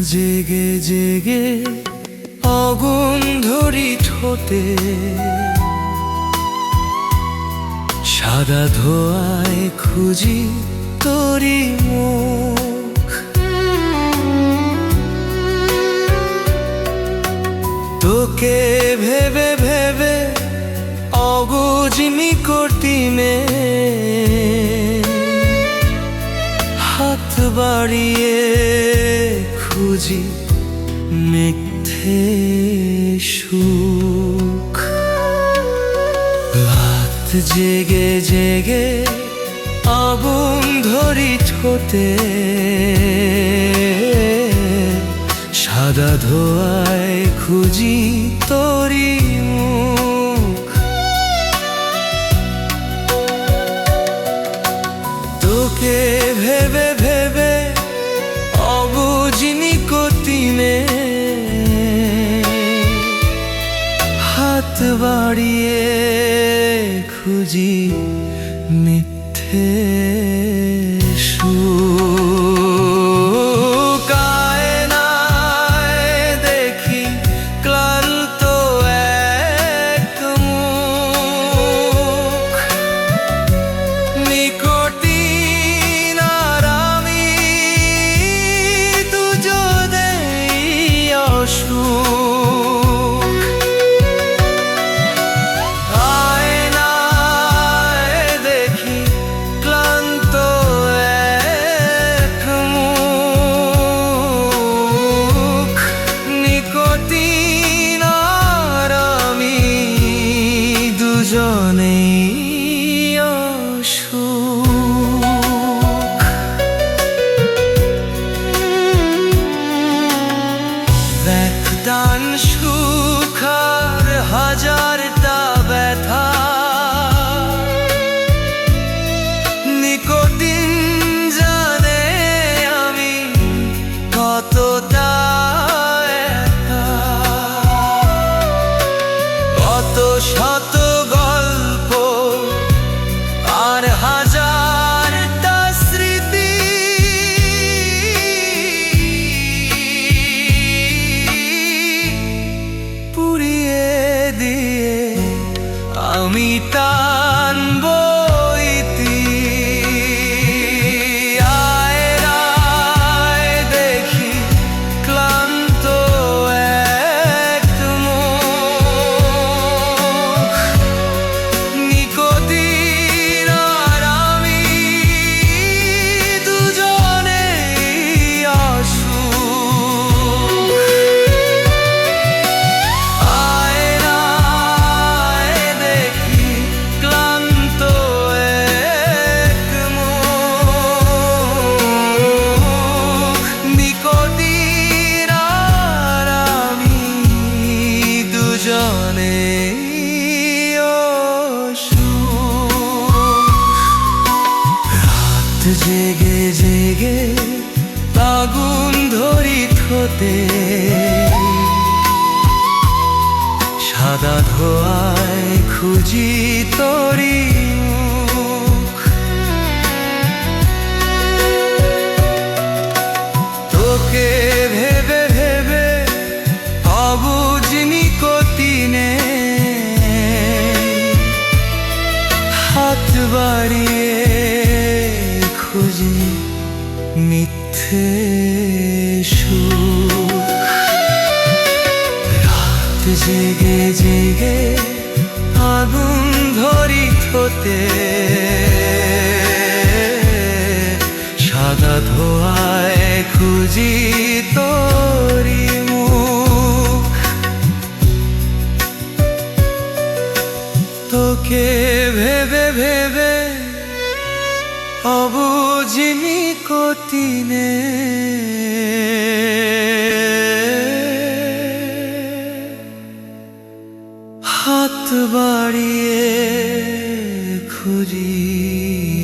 জেগে জেগে আগুন ধরি ঠোঁটে সাদা ধোয়ায় খুঁজি তোরি মুখ। তোকে ভেবে ভেবে অগুজমি করতি মে। হাত বাড়িয়ে খুঁজি মিথ্যে সুখ। রাত জেগে জেগে আগুন ধরি ঠোঁটে। সাদা ধোয়ায় খুঁজি তোরি হাত বাড়িয়ে খুঁজি মিথ্যে। আমি টানব ধরি সাদা ধোয়ায় খুঁজি তরি তোকে ভেবে ভেবে অবুঝনি কতিনে হাত বাড়িয়ে মিথ্যে রাত জেগে জেগে আগুন ধরি থতে সাদা ধোয়ায় খুঁজি তোরি তোকে ভেবে ভেবে অবুঝিনি কতিনে হাত বাড়িয়ে খুঁজি